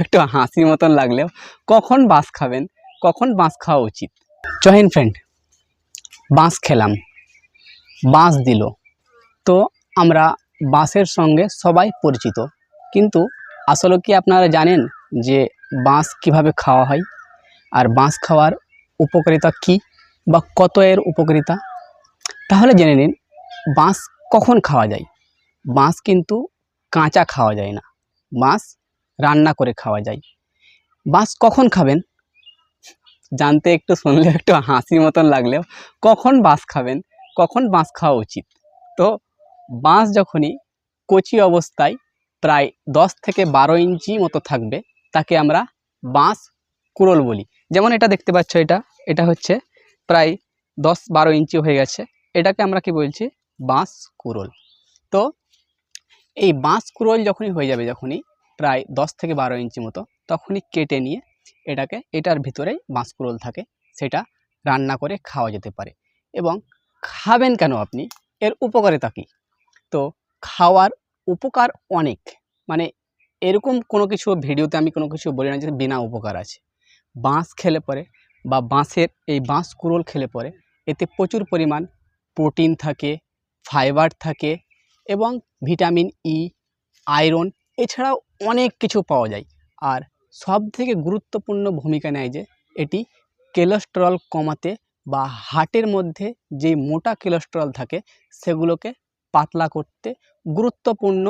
একটু হাসির মতন লাগলেও কখন বাঁশ খাবেন? কখন বাঁশ খাওয়া উচিত? জহিন ফ্রেন্ড বাঁশ খেলাম। বাঁশ দিল। তো আমরা বাঁশের সঙ্গে সবাই পরিচিত। কিন্তু আসলে কি আপনারা জানেন যে বাঁশ কীভাবে খাওয়া হয়? আর বাঁশ খাওয়ার উপকারিতা কি বা কত এর উপকারিতা? তাহলে জেনে নিন, বাঁশ কখন খাওয়া যায়? বাঁশ কিন্তু কাঁচা খাওয়া যায় না। বাঁশ রান্না করে খাওয়া যায়। বাঁশ কখন খাবেন? জানতে একটু শুনলে একটু হাসির মতন লাগলেও, কখন বাঁশ খাবেন? কখন বাঁশ খাওয়া উচিত? তো বাঁশ যখনই কচি অবস্থায় প্রায় দশ থেকে বারো ইঞ্চি মতো থাকবে, তাকে আমরা বাঁশ কুড়োল বলি। যেমন এটা দেখতে পাচ্ছ এটা এটা হচ্ছে প্রায় দশ বারো ইঞ্চি হয়ে গেছে। এটাকে আমরা কি বলছি? বাঁশ কুড়োল তো এই বাঁশ কুড়োল যখনই হয়ে যাবে, যখনই প্রায় দশ থেকে বারো ইঞ্চি মতো তখনই কেটে নিয়ে এটাকে, এটার ভিতরেই বাঁশ কুড়োল থাকে, সেটা রান্না করে খাওয়া যেতে পারে। এবং খাবেন কেন আপনি? এর উপকারিতা কী? তো খাওয়ার উপকার অনেক। মানে এরকম কোনো কিছু ভিডিওতে আমি কোনো কিছু বলি না যে বিনা উপকার আছে। বাঁশ খেলে পরে বা বাঁশের, এই বাঁশ কুড়োল খেলে পরে এতে প্রচুর পরিমাণ প্রোটিন থাকে, ফাইবার থাকে এবং ভিটামিন ই, আয়রন, এছাড়াও অনেক কিছু পাওয়া যায়। আর সবথেকে গুরুত্বপূর্ণ ভূমিকা নেয় যে, এটি কোলেস্টেরল কমাতে বা হার্টের মধ্যে যে মোটা কোলেস্টেরল থাকে, সেগুলোকে পাতলা করতে গুরুত্বপূর্ণ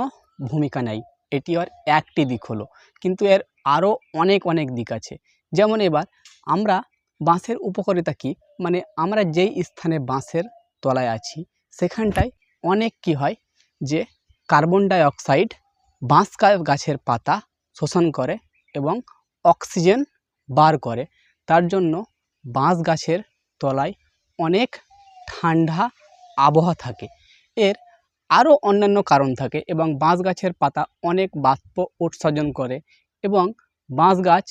ভূমিকা নেয়। এটি আর একটি দিক হলো। কিন্তু এর আরও অনেক অনেক দিক আছে। যেমন এবার আমরা বাঁশের উপকারিতা কী? মানে আমরা যেই স্থানে বাঁশের তলায় আছি, সেখানটায় অনেক কি হয় যে কার্বন ডাই অক্সাইড বাঁশ গাছের পাতা শোষণ করে এবং অক্সিজেন বার করে। তার জন্য বাঁশ গাছের তলায় অনেক ঠান্ডা আবহাওয়া থাকে। এর আরও অন্যান্য কারণ থাকে এবং বাঁশ গাছের পাতা অনেক বাষ্প উৎসর্জন করে এবং বাঁশ গাছ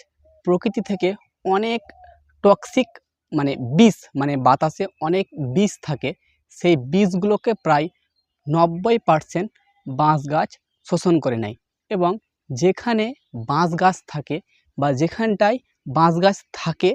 প্রকৃতি থেকে অনেক টক্সিক মানে বিষ মানে বাতাসে অনেক বিষ থাকে। সেই বিষগুলোকে প্রায় নব্বই পারসেন্ট বাঁশ গাছ শোষণ করে নেয় এবং যেখানে বাঁশ গাছ থাকে বা যেখানটায় বাঁশ গাছ থাকে,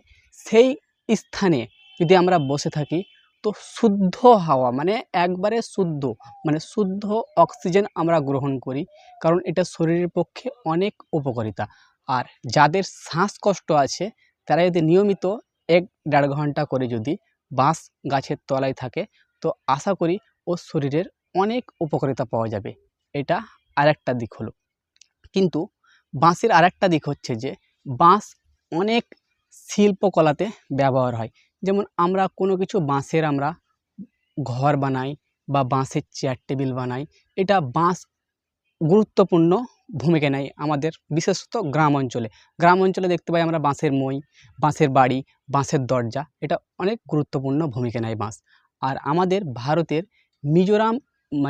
সেই স্থানে যদি আমরা বসে থাকি, তো শুদ্ধ হাওয়া মানে একবারে শুদ্ধ মানে শুদ্ধ অক্সিজেন আমরা গ্রহণ করি। কারণ এটা শরীরের পক্ষে অনেক উপকারিতা। আর যাদের শ্বাসকষ্ট আছে, তারা যদি নিয়মিত এক দেড় ঘণ্টা করে যদি বাঁশ গাছের তলায় থাকে, তো আশা করি ওর শরীরের অনেক উপকারিতা পাওয়া যাবে। এটা আরেকটা দিক হলো। কিন্তু বাঁশের আরেকটা দিক হচ্ছে যে, বাঁশ অনেক শিল্পকলাতে ব্যবহার হয়। যেমন আমরা কোনো কিছু বাঁশের আমরা ঘর বানাই বা বাঁশের চেয়ার টেবিল বানাই, এটা বাঁশ গুরুত্বপূর্ণ ভূমিকা নেয় আমাদের, বিশেষত গ্রাম অঞ্চলে। গ্রাম অঞ্চলে দেখতে পাই আমরা বাঁশের মই, বাঁশের বাড়ি, বাঁশের দরজা, এটা অনেক গুরুত্বপূর্ণ ভূমিকা নেয় বাঁশ। আর আমাদের ভারতের মিজোরাম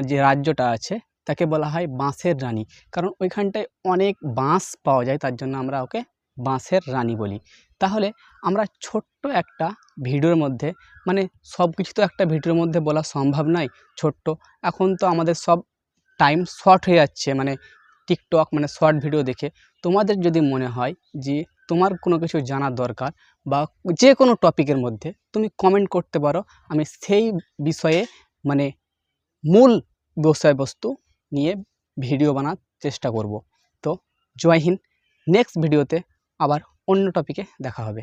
যে রাজ্যটা আছে তাকে বলা হয় বাঁশের রানী। কারণ ওইখানটায় অনেক বাঁশ পাওয়া যায়, তার জন্য আমরা ওকে বাঁশের রানী বলি। তাহলে আমরা ছোট্ট একটা ভিডিওর মধ্যে মানে সব কিছু তো একটা ভিডিওর মধ্যে বলা সম্ভব নয়, ছোট্ট। এখন তো আমাদের সব টাইম শর্ট হয়ে যাচ্ছে মানে টিকটক মানে শর্ট ভিডিও দেখে। তোমাদের যদি মনে হয় যে তোমার কোনো কিছু জানার দরকার বা যে কোনো টপিকের মধ্যে, তুমি কমেন্ট করতে পারো। আমি সেই বিষয়ে মানে মূল বিষয়বস্তু নিয়ে ভিডিও বানার চেষ্টা করব। তো জয় হিন্দ নেক্সট ভিডিওতে আবার অন্য টপিকে দেখা হবে।